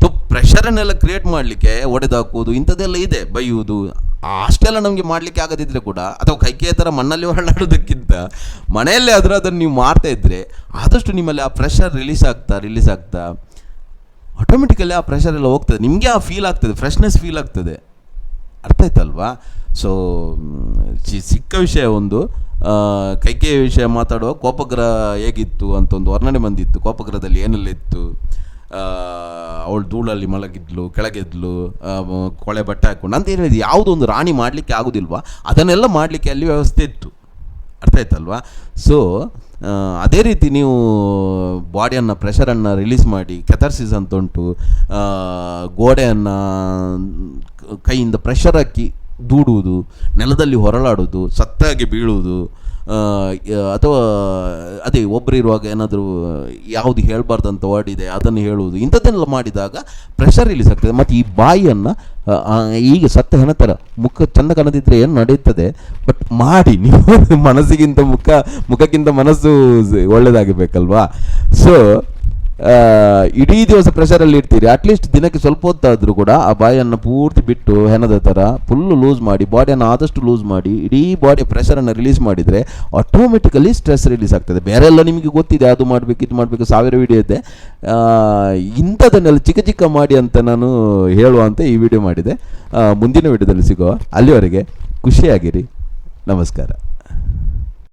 ಸೊ ಪ್ರೆಷರನ್ನೆಲ್ಲ ಕ್ರಿಯೇಟ್ ಮಾಡಲಿಕ್ಕೆ ಒಡೆದಾಕೋದು ಇಂಥದ್ದೆಲ್ಲ ಇದೆ, ಬೈಯುವುದು ಅಷ್ಟೆಲ್ಲ ನಮಗೆ ಮಾಡಲಿಕ್ಕೆ ಆಗದಿದ್ದರೆ ಕೂಡ, ಅಥವಾ ಕೈಕೆ ಥರ ಮಣ್ಣಲ್ಲಿ ಹೊರಳಾಡೋದಕ್ಕಿಂತ ಮನೆಯಲ್ಲೇ ಆದರೂ ಅದನ್ನು ನೀವು ಮಾಡ್ತಾ ಇದ್ದರೆ ಆದಷ್ಟು ನಿಮ್ಮಲ್ಲಿ ಆ ಪ್ರೆಷರ್ ರಿಲೀಸ್ ಆಗ್ತಾ ರಿಲೀಸ್ ಆಗ್ತಾ ಆಟೋಮೆಟಿಕಲಿ ಆ ಪ್ರೆಷರ್ ಎಲ್ಲ ಹೋಗ್ತದೆ. ನಿಮಗೆ ಆ ಫೀಲ್ ಆಗ್ತದೆ ಫ್ರೆಶ್ನೆಸ್ ಫೀಲ್ ಆಗ್ತದೆ. ಅರ್ಥ ಆಯ್ತಲ್ವಾ? ಸೊ, ಸಿಕ್ಕ ವಿಷಯ ಒಂದು. ಕೈಕೇಯ ಕೈಕೆಯ ವಿಷಯ ಮಾತಾಡುವ ಕೋಪಗ್ರಹ ಹೇಗಿತ್ತು ಅಂತ ಒಂದು ವರ್ಣನೆ ಬಂದಿತ್ತು. ಕೋಪಗ್ರಹದಲ್ಲಿ ಏನೆಲ್ಲ ಇತ್ತು? ಅವಳು ಧೂಳಲ್ಲಿ ಮಲಗಿದ್ಲು, ಕೆಳಗೆದ್ಲು ಕೊಳೆ ಬಟ್ಟೆ ಹಾಕೊಂಡು, ಅಂತ ಏನಿದೆ ಯಾವುದೋ ಒಂದು ರಾಣಿ ಮಾಡಲಿಕ್ಕೆ ಆಗೋದಿಲ್ವಾ? ಅದನ್ನೆಲ್ಲ ಮಾಡಲಿಕ್ಕೆ ಅಲ್ಲಿ ವ್ಯವಸ್ಥೆ ಇತ್ತು. ಅರ್ಥ ಆಯ್ತಲ್ವಾ? ಸೊ ಅದೇ ರೀತಿ ನೀವು ಬಾಡಿಯನ್ನು, ಪ್ರೆಷರನ್ನು ರಿಲೀಸ್ ಮಾಡಿ ಕೆಥರ್ಸಿಸ್ ಅಂತ ಉಂಟು ಗೋಡೆಯನ್ನು ಕೈಯಿಂದ ಪ್ರೆಷರ್ ಹಾಕಿ ದೂಡುವುದು, ನೆಲದಲ್ಲಿ ಹೊರಳಾಡೋದು ಸತ್ತಾಗಿ ಬೀಳುವುದು ಅಥವಾ, ಅದೇ ಒಬ್ಬರು ಇರುವಾಗ ಏನಾದರೂ ಯಾವುದು ಹೇಳಬಾರ್ದಂತ ವರ್ಡ್ ಇದೆ, ಅದನ್ನು ಹೇಳುವುದು, ಇಂಥದ್ದನ್ನೆಲ್ಲ ಮಾಡಿದಾಗ ಪ್ರೆಷರ್ ರಿಲೀಸ್ ಆಗ್ತದೆ. ಮತ್ತು ಈ ಬಾಯಿಯನ್ನು ಈಗ ಸತ್ತ ಹೆಣತರ ಮುಖ ಚಂದ ಕಾಣದಿದ್ದರೆ ಏನು ನಡೆಯುತ್ತದೆ? ಬಟ್ ಮಾಡಿ, ನೀವು ಮನಸ್ಸಿಗಿಂತ ಮುಖ, ಮುಖಕ್ಕಿಂತ ಮನಸ್ಸು ಒಳ್ಳೆಯದಾಗಬೇಕಲ್ವಾ ಸೊ ಇಡೀ ದಿವಸ ಪ್ರೆಷರಲ್ಲಿ ಇರ್ತೀರಿ. ಅಟ್ಲೀಸ್ಟ್ ದಿನಕ್ಕೆ ಸ್ವಲ್ಪ ಹೊತ್ತಾದರೂ ಕೂಡ ಆ ಬಾಯನ್ನು ಪೂರ್ತಿ ಬಿಟ್ಟು ಹೆಣದ ಥರ ಫುಲ್ಲು ಲೂಸ್ ಮಾಡಿ ಬಾಡಿಯನ್ನು ಆದಷ್ಟು ಲೂಸ್ ಮಾಡಿ, ಇಡೀ ಬಾಡಿ ಪ್ರೆಷರನ್ನು ರಿಲೀಸ್ ಮಾಡಿದರೆ ಆಟೋಮೆಟಿಕಲಿ ಸ್ಟ್ರೆಸ್ ರಿಲೀಸ್ ಆಗ್ತದೆ. ಬೇರೆ ಎಲ್ಲ ನಿಮಗೆ ಗೊತ್ತಿದೆ, ಅದು ಮಾಡಬೇಕು, ಇದು ಮಾಡಬೇಕು, ಸಾವಿರ ವಿಡಿಯೋ ಇದೆ. ಇಂಥದನ್ನೆಲ್ಲ ಚಿಕ್ಕ ಚಿಕ್ಕ ಮಾಡಿ ಅಂತ ನಾನು ಹೇಳುವ ಅಂತ ಈ ವಿಡಿಯೋ ಮಾಡಿದೆ. ಮುಂದಿನ ವಿಡಿಯೋದಲ್ಲಿ ಸಿಗುವ. ಅಲ್ಲಿವರೆಗೆ ಖುಷಿಯಾಗಿರಿ. ನಮಸ್ಕಾರ.